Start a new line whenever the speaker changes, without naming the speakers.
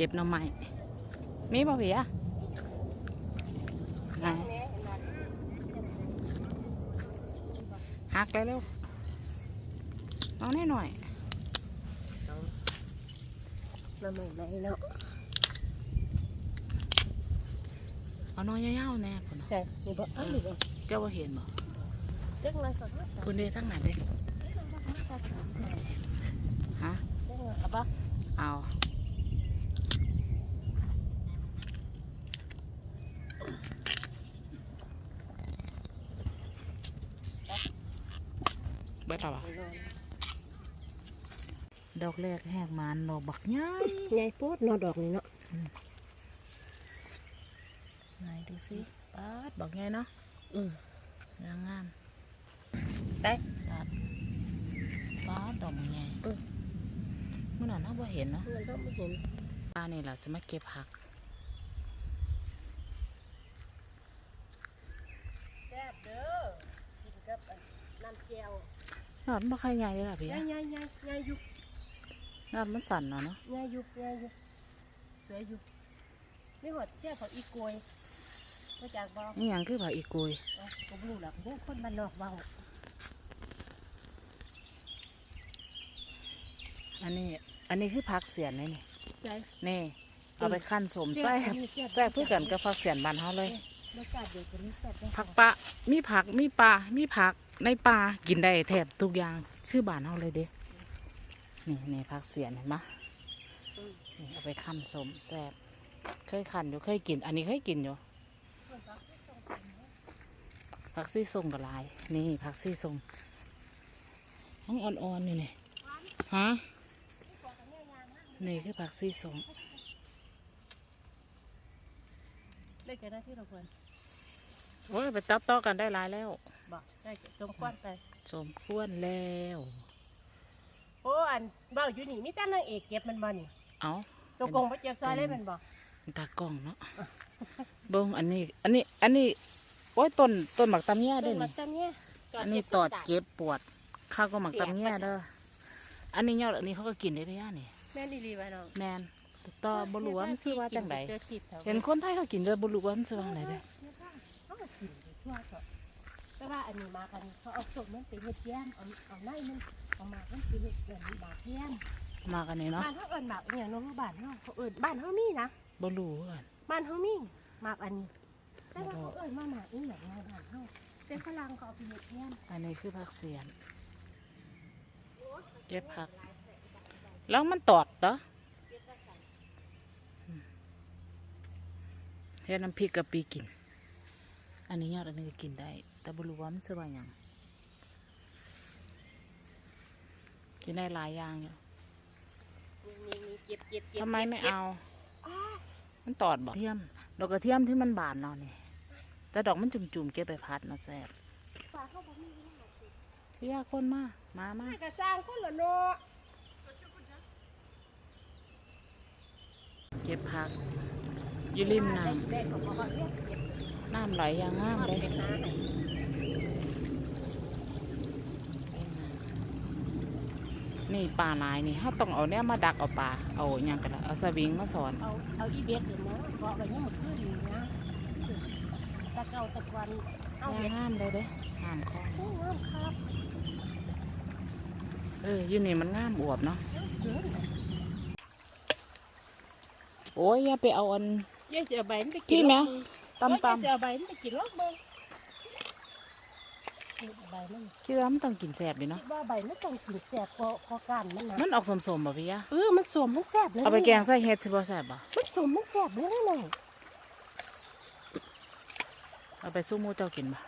เก็บหน่อไม้มีบ่พี่อะไงหักเลยเร็วเอาแน่หน่อย
มาใหม่ไหมเนาะ
เอาน้อยยาวๆแน่พุ่นน่ะ
ใช่มีบ่อ้าวมีบ่
เจ้าว่าเห็นบ่
เด็กน้อยสดมาก
คุณเดทั้งไหนเด้ฮะ
เด็กน้อยเอาบ่
เอา เบิดแล้วบ่ดอกแรกแหกมันดอกบักใหญ่
ใหญ่โพดเนอดอกนี่เนาะ
ไหนดูสิปาดบักใหญ่เนาะ
อืม
งามงาม
ไป
ปาดปาดดอกใหญ่เออมื่อนั้นน่าบ่เห็นเนาะ
มันก็ไม่เห็น
ป้านี่แหละจะมาเก็บผัก
แซ่บเด้อกินกับอันน้ำแจ่ว น
อดบ่ค่อยใหญ่เลยล่ะพี่
ใหญ่ใหญ่ใหญ่ใหญ่อยู่
นอดมันสั่นเนาะเนาะ
ใหญ่อยู่ใหญ่อยู่สวยอยู่นี่หอดแค่เขาอีกวยมาจากบ่
นี่หยังคือผักอีกุย
เอ้าก็บ่รู้หรอกพวกคนบ้านนอกเว้า
อันนี้ อันนี้คือผักเสียนนี่นี่
ใช่
นี่เอาไปขั้นสม
แซ่
แซ่
บบแซ่บ
แซ่บเพื่อกันกับผักเสียนบ้านเฮาเลย
รสชาติเดียวกันนี่แซ่บเด้อ
ผักปะ มีผัก มีปลา มีผัก ในป่ากินได้แทบทุกอย่างคือบ้านเฮาเลยเด้นี่นี่ผักเสียนเห็นไหมนี่เอาไปขั้นสมแซ่บเคยขั้นอยู่เคยกิน อันนี้เคยกินอยู่ผักซี่ทรงกับลาย นี่ผักซี่ทรงห้องอ่อนๆนี่นี่ฮะนี่คือผักซี่ทรง
ได้แค่หน้าที่เราควร
โอ้ยไปตับต่อกันได้หลายแล้ว
บอกได้จงกว้านไป
สมควรแล้ว
โอ้อันเบ้าอยู่นี่มีแต่นางเอกเก็บมันบ่นี่
เอา
ตัวกงมาเจ็บซอยได้แมันบ่
ตากล้องเนาะเบิ้งอันนี้ อันนี้ อันนี้โอ้ยต้นต้นหมักตำแย่ด้วย
มา
นี่
ตอนเนี้ย
อันนี้ตอดเก็บปวดข้าวก็หมักตำแย่เด้ออันนี้ยอดอันนี้เขาก็กินได้พี่ย่านี่
แม่นอีหลีไว้น้อง
แมนต่อบรูว่ามันซื้อว่าจังได
เจอคลิปแถว
เห็นคนไทยเขากินเลยบรูว่ามันซื้อว่าจังไดเด้อ
เขาก็กินไปทั่วเถอะ แต่ว่าอันนี้มากันเขาเอาส่งมันไปเฮ็ดแย้มเอาเอาไนมันเอามามันไปเฮ็ดเอิ้นหมากแย้ม
มากันนี่เนาะ
บ้านเขาเอิ้นหมากเนี่ยเนาะบ้านเฮาเขาเอิ้นบ้านเฮามีนะ
บรูกัน
บ้านเฮามีหมากอันนี้แต่ว่าเขาเอิ้นว่าหมากอีหยังในบ้านเฮาแต่ฝรั่งเขาเอาไปเฮ็ดแย้ม
อันนี้คือผักเสียนเก็บผัก แล้วมันตอดเหรออืมเฮ็ดน้ำพริกกะปิกิน อันนี้ยอดอันนี้ก็กินได้ แต่บรู้ว่ามันชื่อว่าหยังกินได้หลายอย่างอยู่
มีมีเก็บเก็บเก็บ
ทำไมไม่
ก็บ
เอา
อ้า
มันตอดบอกเทียม ดอกกระเทียมที่มันบานเนาะนี่ แต่ดอกมันจุ่มๆเก็บไปพัดนะแซ่บ
ฝาเขาบ่มีเงินหรอกสิ
พี่ยาคนมา มามา
ให้ก็สร้างคนละเนาะ
เก็บผักอยู่ริมน้
ได้ได้ก็บอกว่าเรียกเก็บำ
น้ำไหลอย่างงาม
เอา
เล
ไป
ย
หาให้
นี่ปลาหลายนี่ถ้าต้องเอาเนี่ยมาดักเอาปลาเอาอย่างกันละเอาสวิงมาสอน
เอาเอาอีเบ็ดเดี๋ยวนะเกาะไว้ยังหมดขึ้นอยู่นะตะเกาตะกวันเอาเบ็ด
งามเลยเด้งามคอ
โอ้งามครับ
เอออยู่นี่มันงามอวบเนาะ
เดือน
โอ้ยอย่าไปเอาอัน
ยายจะเอาใบมันไปกิ
พี่
น
แม่
ลอกมือ
ตำ
โอ้ย
ต
ยายจะเอาใบมันไปกินลอกมือนี่ใบมันำ
คิดว่ามันต้องกินแสบดีเนาะ
คิดว่าใบมันต้องกินแสบพอพอกันมันนะ
มันออกสมๆบ่พี่ยา
เออมันสวมมันแสบเลย
เอาไปแกงใส่เห็ดสิบ่แสบบ่
มันสวมมันแสบเลยนะน้อง
เอาไปสู้หมูเจ้ากินบ่